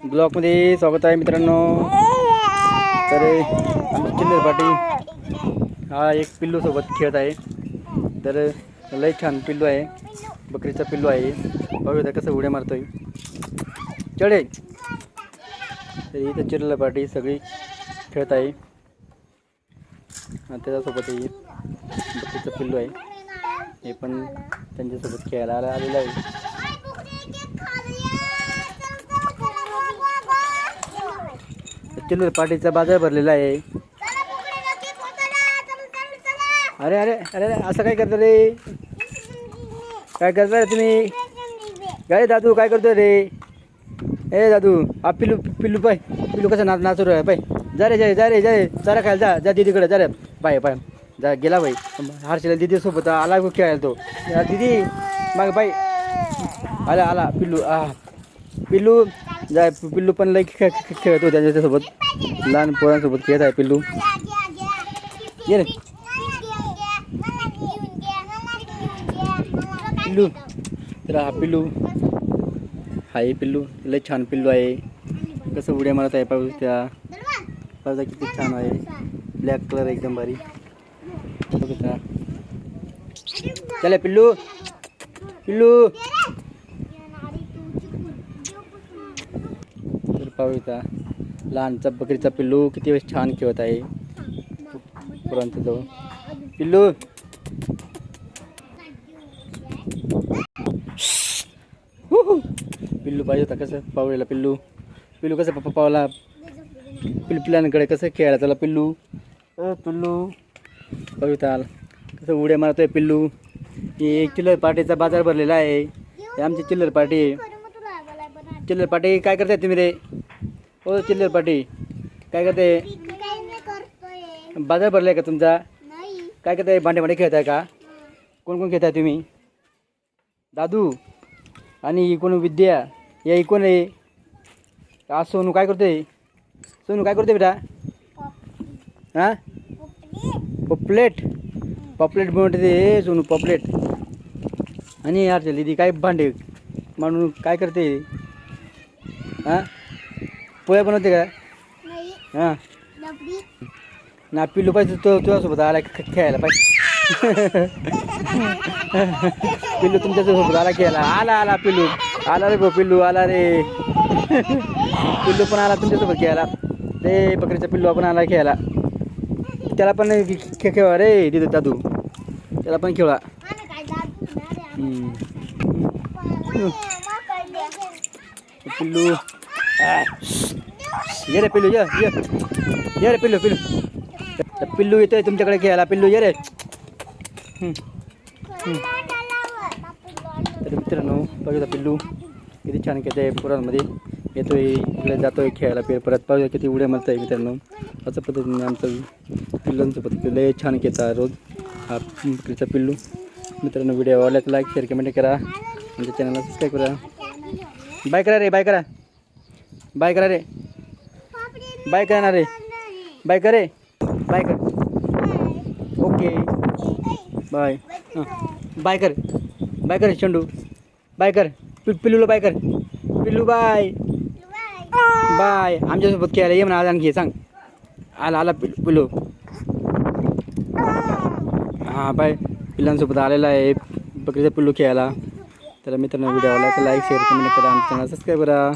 ब्लॉकमध्ये स्वागत आहे मित्रांनो. तर चिल्लर पाटी हा एक पिल्लू सोबत खेळत आहे. तर लय छान पिल्लू आहे. बकरीचा पिल्लू आहे. बघू आता कसं उड्या मारतोय. चढे तर इथं चिल्लर पाटी सगळी खेळत आहे. आणि त्याच्यासोबत बकरीचा पिल्लू आहे. हे पण त्यांच्यासोबत खेळायला आलेलं आहे. चिल्लर पाटीचा बाजार भरलेला आहे. अरे अरे अरे अरे, असं काय करता रे? काय करता रे तुम्ही? काय दादू काय करतोय रे? ए दादू हा पिल्लू पिल्लू पाय पिल्लू कसं नाच नाचू रे पाय. जा रे जा रे, जा रे जा रे. चारा खायला जा जा दीदीकडे जा रे. पाय पाय. जा गेला बाई. हर्षला दीदी सोबत आला खेळायला तो. दीदी मग बाई आला आला पिल्लू आ. पिल्लू जाय पिल्लू पण लई खेळ खेळ- खेळत त्याच्यासोबत. लहान पोरांसोबत खेळत आहे पिल्लू. ये रे. पिल्लू. तर हा पिल्लू. हा हे पिल्लू. लई छान पिल्लू आहे. कसं उड्या मारत आहे पाऊस त्या. पाऊसा किती छान आहे. ब्लॅक कलर एकदम भारी. चला पिल्लू. पिल्लू. तर पाहू इथं लहानचा बकरीचा पिल्लू किती वेळेस छान खेळत आहे. पुरांच्या जवळ पिल्लू! पिल्लू पाहिजे होता कसं? पावलेला पिल्लू. पिल्लू कसं? पप्पा पावला. पिल्लू पिल्लांकडे कसं खेळायला? त्याला पिल्लू. अ पिल्लू. पाहू कसं उड्या मारतोय पिल्लू. हे एक चिल्लर पार्टीचा बाजार भरलेला आहे. हे आमची चिल्लर पार्टी आहे. चिल्लर पार्टी काय करताय तुम्ही रे? हो चिल्लर पाटी. काय करते? बाजार भरलाय का तुमचा? काय करताय? भांडे भांडे खेळताय का? कोण कोण खेळताय तुम्ही? दादू आणि इकोण विद्या? या इकोण आहे. आज सोनू काय करतोय? सोनू काय करतोय बेटा? हां? पॉपलेट. पॉपलेट म्हणते हे सोनू पॉपलेट. आणि यार दीदी काय भांडे? म्हणून काय करते? हां? पोळ्या बनवते का? हां. ना पिल्लू पाहिजे तो तुझ्यासोबत आला खेळायला पाहिजे. पिल्लू तुमच्यासोबत आला खेळायला. आला आला पिल्लू. आला रे भाऊ पिल्लू आला रे. पिल्लू पण आला तुमच्यासोबत खेळायला. ते बकरीचा पिल्लू आपण आला खेळायला. त्याला पण खे खेळा रे तिथं दादू. त्याला पण खेळा हम्म. पिल्लू. ये रे पिल्लू ये ये. ये रे पिल्लू पिल्लू. पिल्लू येतोय तुमच्याकडे खेळायला. पिल्लू ये रे. तर मित्रांनो बघा पिल्लू. किती छान खेळत आहे पुरांमध्ये. येतोय इकडे जातोय खेळायला पे परत पाहूया किती उड्या मारत आहे मित्रांनो. असं पद्धतीने आमचं पिल्लांसोबत लय छान खेळता रोज हा बकरीचा पिल्लू. मित्रांनो व्हिडिओ आवडला तर लाईक शेअर कमेंट करा. आमच्या चॅनलला सबस्क्राईब करा. बाय करा रे बाय करा. बाय करा रे. बाय करा ना रे. बाय करे बाय कर. ओके. बाय. हां. बाय कर. बाय कर चंडू. बाय कर. पिल्लूला बाय कर. पिल्लू बाय. बाय. आमच्यासोबत खेळायला ये म्हणा आज आणखी सांग. आला आला पिल्लू पिल्लू. हां बाय. पिल्लांसोबत आलेला आहे. बकरीचा पिल्लू खेळायला. तर मित्रांनो व्हिडिओ आवडला तर लाईक शेअर कमेंट करा. आमच्या चॅनल सबस्क्राईब करा.